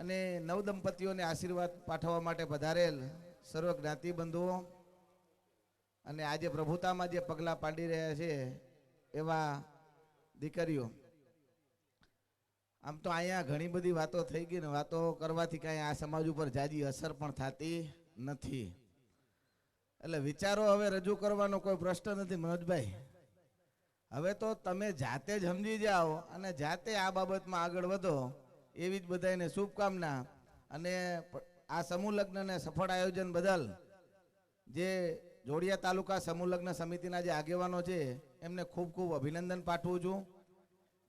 અને નવ દંપતીઓને આશીર્વાદ પાઠવવા માટે પધારેલ સર્વ જ્ઞાતિ બંધુઓ અને આજે પ્રભુતામાં જે પગલાં પાડી રહ્યા છે એવા દીકરીઓ, આમ તો અહીંયા ઘણી બધી વાતો થઈ ગઈ ને વાતો કરવાથી કાંઈ આ સમાજ ઉપર જાજી અસર પણ થતી નથી. એટલે વિચારો હવે રજૂ કરવાનો કોઈ પ્રશ્ન નથી, મનોજભાઈ. હવે તો તમે જાતે જ સમજી જાઓ અને જાતે આ બાબતમાં આગળ વધો. એવી જ બધાને શુભકામના અને આ સમૂહ લગ્નને સફળ આયોજન બદલ જે જોડિયા તાલુકા સમૂહ લગ્ન સમિતિના જે આગેવાનો છે, એમને ખૂબ ખૂબ અભિનંદન પાઠવું છું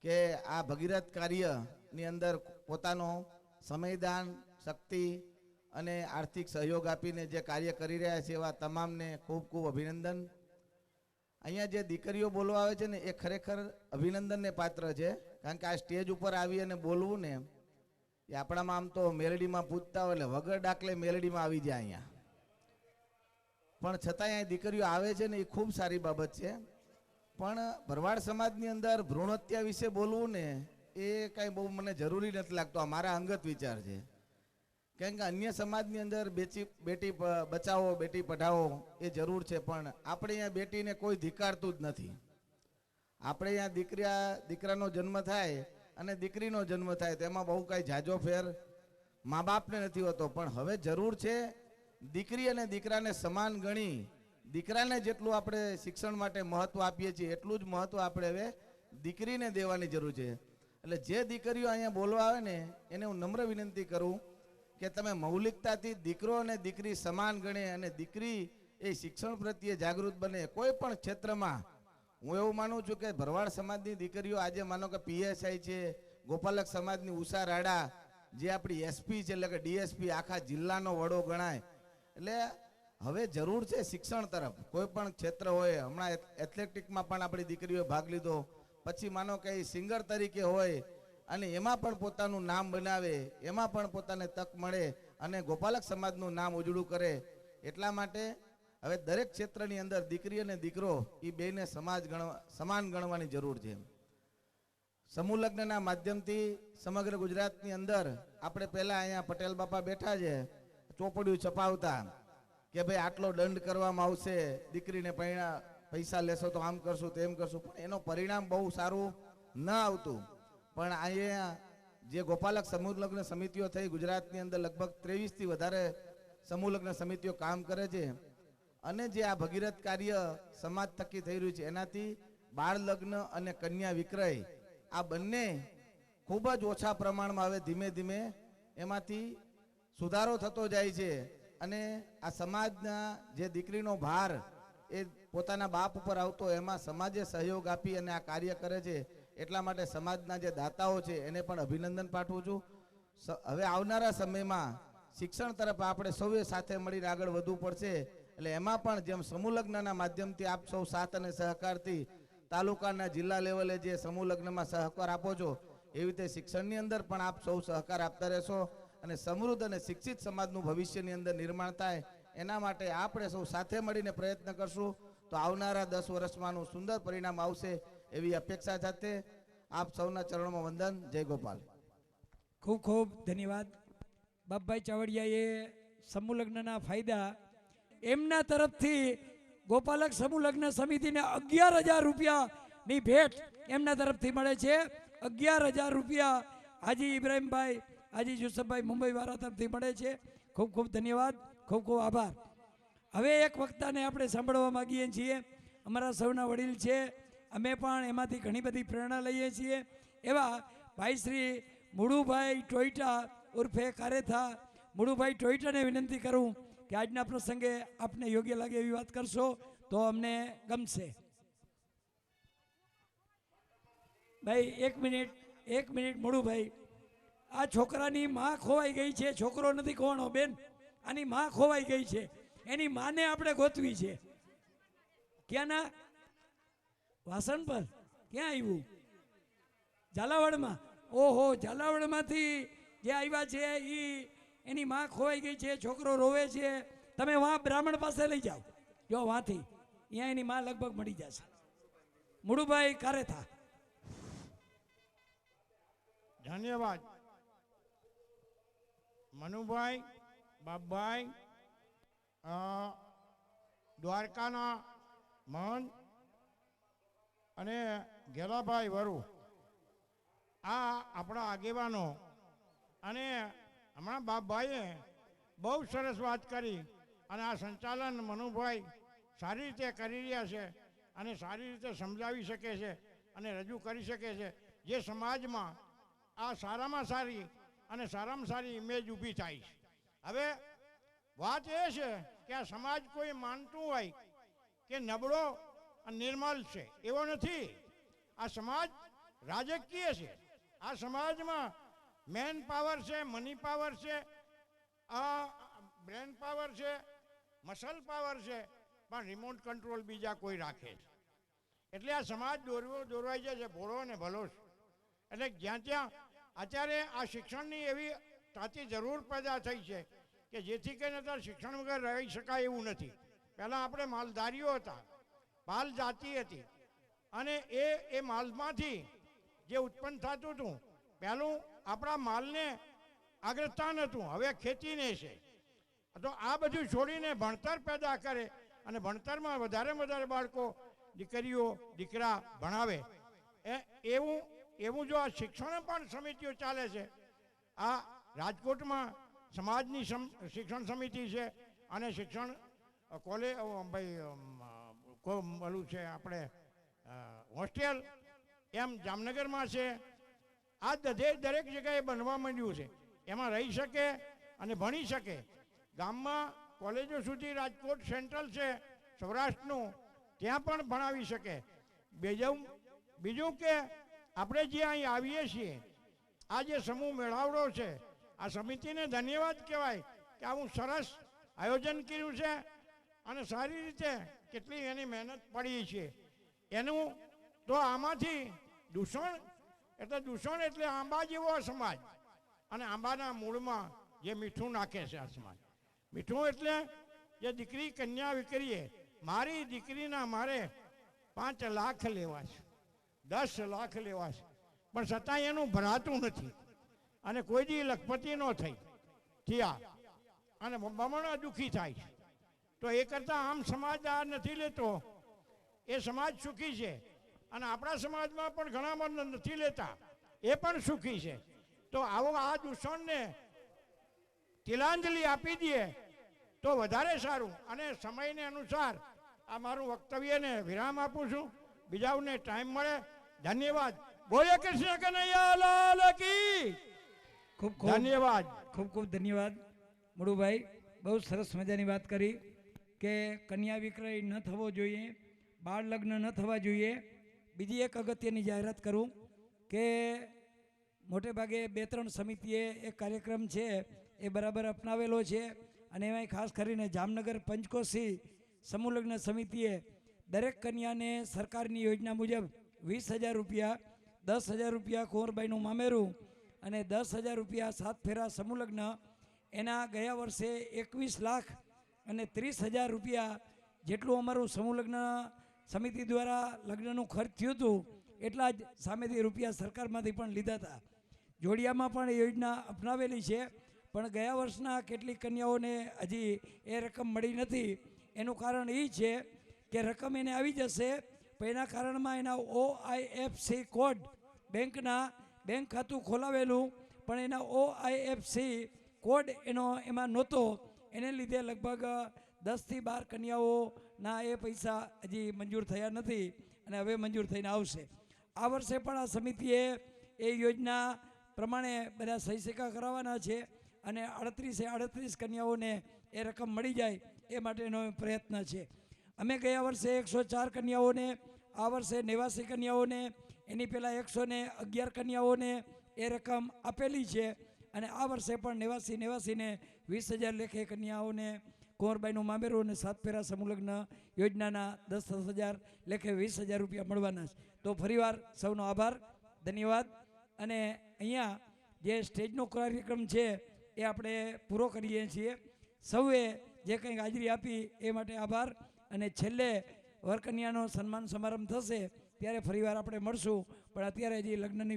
કે આ ભગીરથ કાર્યની અંદર પોતાનો સમયદાન, શક્તિ અને આર્થિક સહયોગ આપીને જે કાર્ય કરી રહ્યા છે, એવા તમામને ખૂબ ખૂબ અભિનંદન. અહીંયા જે દીકરીઓ બોલવા આવે છે ને, એ ખરેખર અભિનંદનને પાત્ર છે. કારણ કે આ સ્ટેજ ઉપર આવી અને બોલવું ને એ આપણામાં આમ તો મેલડીમાં પૂછતા હોય એટલે વગર ડાકલે મેલડીમાં આવી જાય અહીંયા. પણ છતાંય અહીં દીકરીઓ આવે છે ને એ ખૂબ સારી બાબત છે. પણ ભરવાડ સમાજની અંદર ભ્રૂણ હત્યા વિશે બોલવું ને એ કાંઈ બહુ મને જરૂરી નથી લાગતો. આ મારા અંગત વિચાર છે. કેમ કે અન્ય સમાજની અંદર બેચી, બેટી બચાવો, બેટી પઢાવો એ જરૂર છે, પણ આપણે અહીંયા બેટીને કોઈ ધિકારતું જ નથી. આપણે અહીંયા દીકરા દીકરાનો જન્મ થાય અને દીકરીનો જન્મ થાય તેમાં બહુ કાંઈ જાજો ફેર મા બાપને નથી હોતો. પણ હવે જરૂર છે દીકરી અને દીકરાને સમાન ગણી, દીકરાને જેટલું આપણે શિક્ષણ માટે મહત્ત્વ આપીએ છીએ, એટલું જ મહત્ત્વ આપણે હવે દીકરીને દેવાની જરૂર છે. એટલે જે દીકરીઓ અહીંયા બોલવા આવે ને, એને હું નમ્ર વિનંતી કરું કે તમે મૌલિકતાથી દીકરો અને દીકરી સમાન ગણે અને દીકરી એ શિક્ષણ પ્રત્યે જાગૃત બને. કોઈ પણ ક્ષેત્રમાં હું એવું માનું છું કે ભરવાડ સમાજની દીકરીઓ આજે માનો કે પીએસઆઈ છે, ગોપાલક સમાજની ઉષા રાડા, જે આપણી એસપી છે એટલે કે ડીએસપી આખા જિલ્લાનો વડો ગણાય. એટલે હવે જરૂર છે શિક્ષણ તરફ. કોઈ પણ ક્ષેત્ર હોય, હમણાં એથ્લેટિકમાં પણ આપણી દીકરીઓએ ભાગ લીધો. પછી માનો કે સિંગર તરીકે હોય અને એમાં પણ પોતાનું નામ બનાવે, એમાં પણ પોતાને તક મળે અને ગોપાલક સમાજનું નામ ઉજળું કરે. એટલા માટે હવે દરેક ક્ષેત્રની અંદર દીકરી અને દીકરો એ બેને સમાજ ગણવા, સમાન ગણવાની જરૂર છે સમૂહ લગ્નના માધ્યમથી સમગ્ર ગુજરાતની અંદર આપણે પહેલા અહીંયા પટેલ બાપા બેઠા છે ચોપડિયું છપાવતા, કે ભાઈ આટલો દંડ કરવામાં આવશે, દીકરીને પૈણા, પૈસા લેશો તો આમ કરશું, તેમ કરશું. પણ એનો પરિણામ બહુ સારું ન આવતું. પણ અહીંયા જે ગોપાલક સમૂહ લગ્ન સમિતિઓ થઈ, ગુજરાતની અંદર લગભગ ત્રેવીસથી વધારે સમૂહ લગ્ન સમિતિઓ કામ કરે છે અને જે આ ભગીરથ કાર્ય સમાજ થકી થઈ રહ્યું છે, એનાથી બાળ લગ્ન અને કન્યા વિક્રય, આ બંને ખૂબ જ ઓછા પ્રમાણમાં હવે ધીમે ધીમે એમાંથી સુધારો થતો જાય છે. અને આ સમાજના જે દીકરીનો ભાર એ પોતાના બાપ ઉપર આવતો, એમાં સમાજે સહયોગ આપી અને આ કાર્ય કરે છે, એટલા માટે સમાજના જે દાતાઓ છે, એને પણ અભિનંદન પાઠવું છું. હવે આવનારા સમયમાં શિક્ષણ તરફ આપણે સૌએ સાથે મળીને આગળ વધવું પડશે. એટલે એમાં પણ જેમ સમૂહ લગ્નના માધ્યમથી આપ સૌ સાથ અને સહકારથી તાલુકાના જિલ્લા લેવલે જે સમૂહ લગ્નમાં સહકાર આપો છો, એવી રીતે શિક્ષણની અંદર પણ આપ સૌ સહકાર આપતા રહેશો અને સમૃદ્ધ અને શિક્ષિત સમાજનું ભવિષ્યની અંદર નિર્માણ થાય, એના માટે આપણે સૌ સાથે મળીને પ્રયત્ન કરશું. તો આવનારા દસ વર્ષમાંનું સુંદર પરિણામ આવશે એવી અપેક્ષા સાથે આપ સૌના ચરણોમાં વંદન. જય ગોપાલ. ખૂબ ખૂબ ધન્યવાદ. બાપભાઈ ચાવડિયાએ સમૂહ લગ્નના ફાયદા એમના તરફથી ગોપાલક સમૂહ લગ્ન સમિતિને અગિયાર હજાર રૂપિયાની ભેટ એમના તરફથી મળે છે. અગિયાર હજાર રૂપિયા હાજી ઇબ્રાહીમભાઈ, હાજી યુસફભાઈ મુંબઈવાળા તરફથી મળે છે. ખૂબ ખૂબ ધન્યવાદ, ખૂબ ખૂબ આભાર. હવે એક વક્તાને આપણે સાંભળવા માગીએ છીએ. અમારા સૌના વડીલ છે. અમે પણ એમાંથી ઘણી બધી પ્રેરણા લઈએ છીએ. એવા ભાઈ શ્રી મુળુભાઈ ટોઈટા ઉર્ફે કારેથા. મુળુભાઈ ટોઈટાને વિનંતી કરું કે આજના પ્રસંગે આપને યોગ્ય લાગે એવી વાત કરશો તો અમને ગમશે. ભાઈ, એક મિનિટ એક મિનિટ મુળુભાઈ આ છોકરાની માં ખોવાઈ ગઈ છે, છોકરો નથી ખોવાનો, બેન. આની માં ખોવાઈ ગઈ છે. એની માને આપણે ગોતવી છે. ક્યાંના? વાસણ પર ક્યાં આવ્યું ઝાલાવાડમાં. ઓહો, ઝાલાવાડમાંથી જે આવ્યા છે એ એની માં ખોવાઈ ગઈ છે, છોકરો રોવે છે. તમે વાં બ્રાહ્મણ પાસે લઈ જાઓ. જો વાંથી અહીંયા એની માં લગભગ મળી જશે. મુળુભાઈ કારેથા ધન્યવાદ. મનુભાઈ, બાપભાઈ દ્વારકાના મહંત અને ઘેલાભાઈ વરુ. આ આપણા આગેવાનો અને હમણાં બાપભાઈએ બહુ સરસ વાત કરી અને આ સંચાલન મનુભાઈ સારી રીતે કરી રહ્યા છે અને સારી રીતે સમજાવી શકે છે અને રજૂ કરી શકે છે. જે સમાજમાં આ સારામાં સારી અને સારામાં સારી ઇમેજ ઊભી થાય છે. હવે વાત એ છે કે આ સમાજ કોઈ માનતું હોય કે નબળો નિર્મલ છે એવો નથી. આ સમાજ રાજકીય છે. આ સમાજમાં મેન પાવર છે, મની પાવર છે, આ બ્રેન પાવર છે, મસલ પાવર છે, પણ રિમોટ કંટ્રોલ બીજા કોઈ રાખે છે એટલે આ સમાજ દોરવો, દોરવાઈ જાય છે, ભોળો ને ભલો એટલે જ્યાં ત્યાં અત્યારે આ શિક્ષણની એવી તાતી જરૂર પેદા થઈ છે કે જેથી કરીને અત્યારે શિક્ષણ વગર રહી શકાય એવું નથી. પહેલાં આપણે માલધારીઓ હતા માલ જાતિ હતી. અને એ એ માલમાંથી જે ઉત્પન્ન થતું હતું પહેલું આપણા માલને અગ્રસ્થાન હતું, હવે ખેતીને છે. તો આ બધું છોડીને ભણતર પેદા કરે અને ભણતરમાં વધારે વધારે બાળકો દીકરીઓ, દીકરા ભણાવે. એ એવું એવું જો આ શિક્ષણ પણ સમિતિઓ ચાલે છે, આ રાજકોટમાં સમાજની સમ- શિક્ષણ સમિતિ છે અને શિક્ષણ કોલેજ ભાઈ ઓલું છે, આપણે હોસ્ટેલ એમ જામનગરમાં છે. આ દધેજ દરેક જગ્યાએ બનવા માંડ્યું છે. એમાં રહી શકે અને ભણી શકે. ગામમાં કોલેજો સુધી રાજકોટ સેન્ટ્રલ છે, સૌરાષ્ટ્રનું, ત્યાં પણ ભણાવી શકે. બીજું બીજું કે આપણે જે અહીં આવીએ છીએ, આ જે સમૂહ મેળાવડો છે, આ સમિતિને ધન્યવાદ કહેવાય કે આવું સરસ આયોજન કર્યું છે અને સારી રીતે કેટલી એની મહેનત પડી છે. એનું તો આમાંથી દૂષણ એટલે દૂષણ એટલે આંબા જેવો સમાજ અને આંબાના મૂળમાં જે મીઠું નાખે છે આ સમાજ મીઠું એટલે જે દીકરી કન્યા વિકરીએ, મારી દીકરીના મારે પાંચ લાખ લેવા છે. દસ લાખ લેવા છે. પણ છતાં એનું ભરાતું નથી. અને કોઈ દી લખપતિ ન થઈ. થયા. અને બમણા દુઃખી થાય છે. તો એ કરતાં આમ સમાજ આ નથી લેતો. એ સમાજ સુખી છે. અને આપણા સમાજમાં પણ ઘણા બધા નથી લેતા. એ પણ સુખી છે. તો આવો આ દૂષણને તિલાંજલિ આપી દઈએ તો વધારે સારું. અને સમયને અનુસાર આ મારું વક્તવ્યને વિરામ આપું છું. બીજાઓને ટાઈમ મળે. ધન્યવાદ. બોલે કૃષ્ણ કનૈયા લાલ કી. ખૂબ ખૂબ ધન્યવાદ. ખૂબ ખૂબ ધન્યવાદ. મુળુભાઈ બહુ સરસ મજાની વાત કરી કે કન્યા વિક્રય ન થવો જોઈએ બાળ લગ્ન ન થવા જોઈએ. બીજી એક અગત્યની જાહેરાત કરું કે મોટે ભાગે બે ત્રણ સમિતિએ એક કાર્યક્રમ છે, એ બરાબર અપનાવેલો છે અને એમાંય ખાસ કરીને જામનગર પંચકોશી સમૂહલગ્ન સમિતિએ દરેક કન્યાને સરકારની યોજના મુજબ વીસ હજાર રૂપિયા, દસ હજાર રૂપિયા કુંવરબાઈનું મામેરું અને દસ હજાર રૂપિયા સાત ફેરા સમૂહલગ્ન, એના ગયા વર્ષે એકવીસ લાખ અને ત્રીસ હજાર રૂપિયા જેટલું અમારું સમૂહ લગ્ન સમિતિ દ્વારા લગ્નનું ખર્ચ થયું હતું, એટલા જ સામેથી રૂપિયા સરકારમાંથી પણ લીધા હતા. જોડિયામાં પણ યોજના અપનાવેલી છે, પણ ગયા વર્ષના કેટલીક કન્યાઓને હજી એ રકમ મળી નથી. એનું કારણ એ છે કે રકમ એને આવી જશે, પણ એના કારણમાં એના O I F C code બેંકના બેંક ખાતું ખોલાવેલું, પણ એના O I F C code એનો એમાં નહોતો. એને લીધે લગભગ દસથી બાર કન્યાઓના એ પૈસા હજી મંજૂર થયા નથી અને હવે મંજૂર થઈને આવશે. આ વર્ષે પણ આ સમિતિએ એ યોજના પ્રમાણે બધા સહી સિક્કા કરાવવાના છે અને અડત્રીસે અડત્રીસ કન્યાઓને એ રકમ મળી જાય એ માટેનો પ્રયત્ન છે. અમે ગયા વર્ષે એકસો ચાર કન્યાઓને, આ વર્ષે નેવાસી કન્યાઓને, એની પહેલાં એકસો ને અગિયાર કન્યાઓને એ રકમ આપેલી છે અને આ વર્ષે પણ નેવાસી નેવાસીને વીસ હજાર લેખે કન્યાઓને કુંવરબાઈનું મામેરું અને સાત ફેરા સમૂહલગ્ન યોજનાના દસ દસ હજાર, લેખે વીસ હજાર રૂપિયા મળવાના છે. તો ફરીવાર સૌનો આભાર, ધન્યવાદ. અને અહીંયા જે સ્ટેજનો કાર્યક્રમ છે એ આપણે પૂરો કરીએ છીએ. સૌએ જે કંઈ હાજરી આપી એ માટે આભાર. અને છેલ્લે વરકન્યાનો સન્માન સમારંભ થશે ત્યારે ફરીવાર આપણે મળશું. પણ અત્યારે હજી લગ્નની